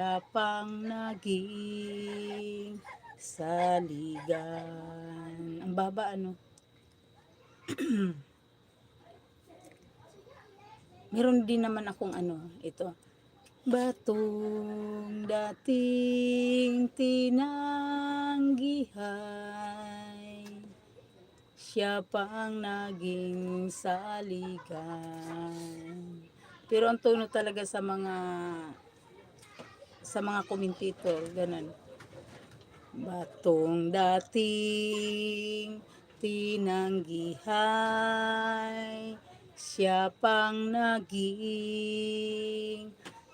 Siya pang naging saligan. Ang baba ano? Meron din naman akong ano, ito. Batong dating tinanggihay Siya pang naging saligan Pero ang tono talaga sa mga sa mga commentator, ganun. Batong dating tinanggihay Siya pang naging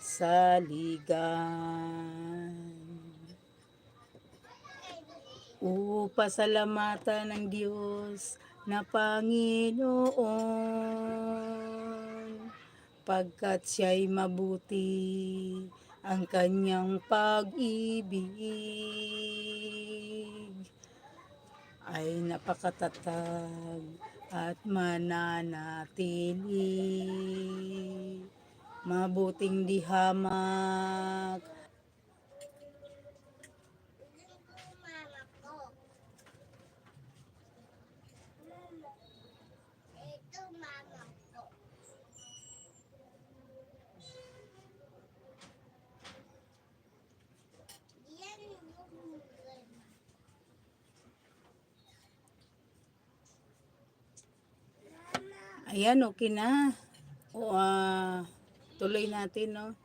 saligan. O pasalamatan ng Diyos na Panginoon pagkat siya'y mabuti ang kanyang pag-ibig ay napakatatag at mananatili. Mabuting di hamak ayan okay na o ah, tuloy natin no.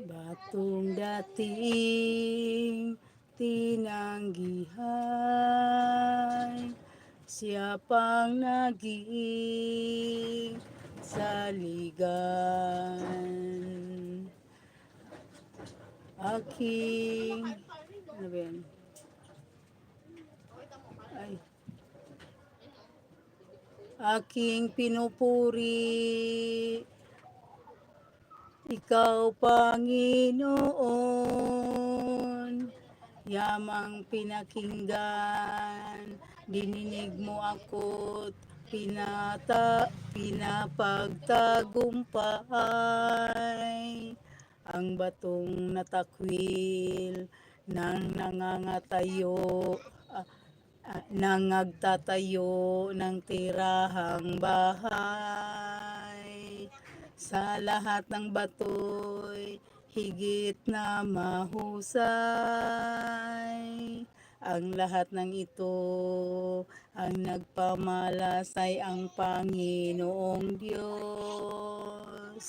Batong dating tinanggihay Siya pang naging saligan Aking Ano ba yan? Ay. Aking pinupuri. Ikaw, Panginoon, yamang pinakinggan, dininig mo ako't pinata, pinapagtagumpay. Ang batong natakwil ng nangangatayo, ah, ah, nangagtatayo ng tirahang bahay. Sa lahat ng batoy higit na mahusay. Ang lahat ng ito ang nagpamalasay ang Panginoong Diyos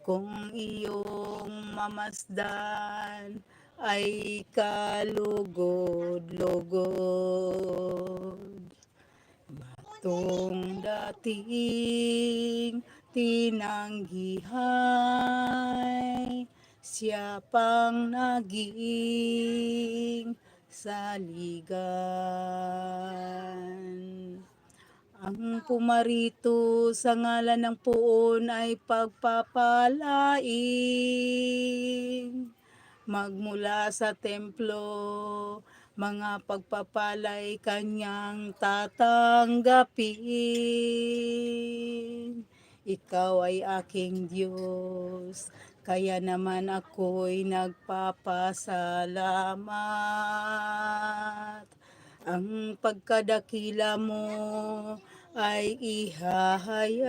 kung iyong mamasdan ay kalugod-lugod Batong dating tinanggihay Siya pang naging saligan Ang pumarito sa ngalan ng puon ay pagpapalain Magmula sa templo, mga pagpapalay kanyang tatanggapin. Ikaw ay aking Diyos, kaya naman ako'y nagpapasalamat. Ang pagkadakila mo ay ihahayag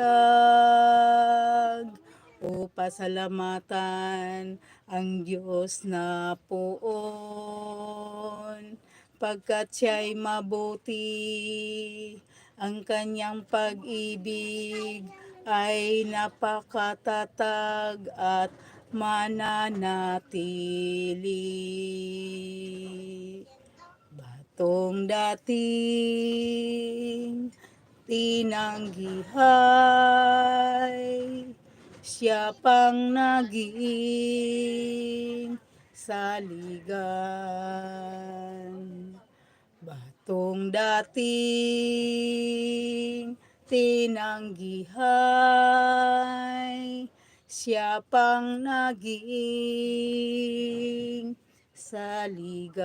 o pasalamatan ang Diyos na poon pagkat siya'y mabuti ang kanyang pag-ibig ay napakatatag at mananatili batong dating tinanggihay siya pang naging saligan. Batong dating tinanggihay siya pang naging saligan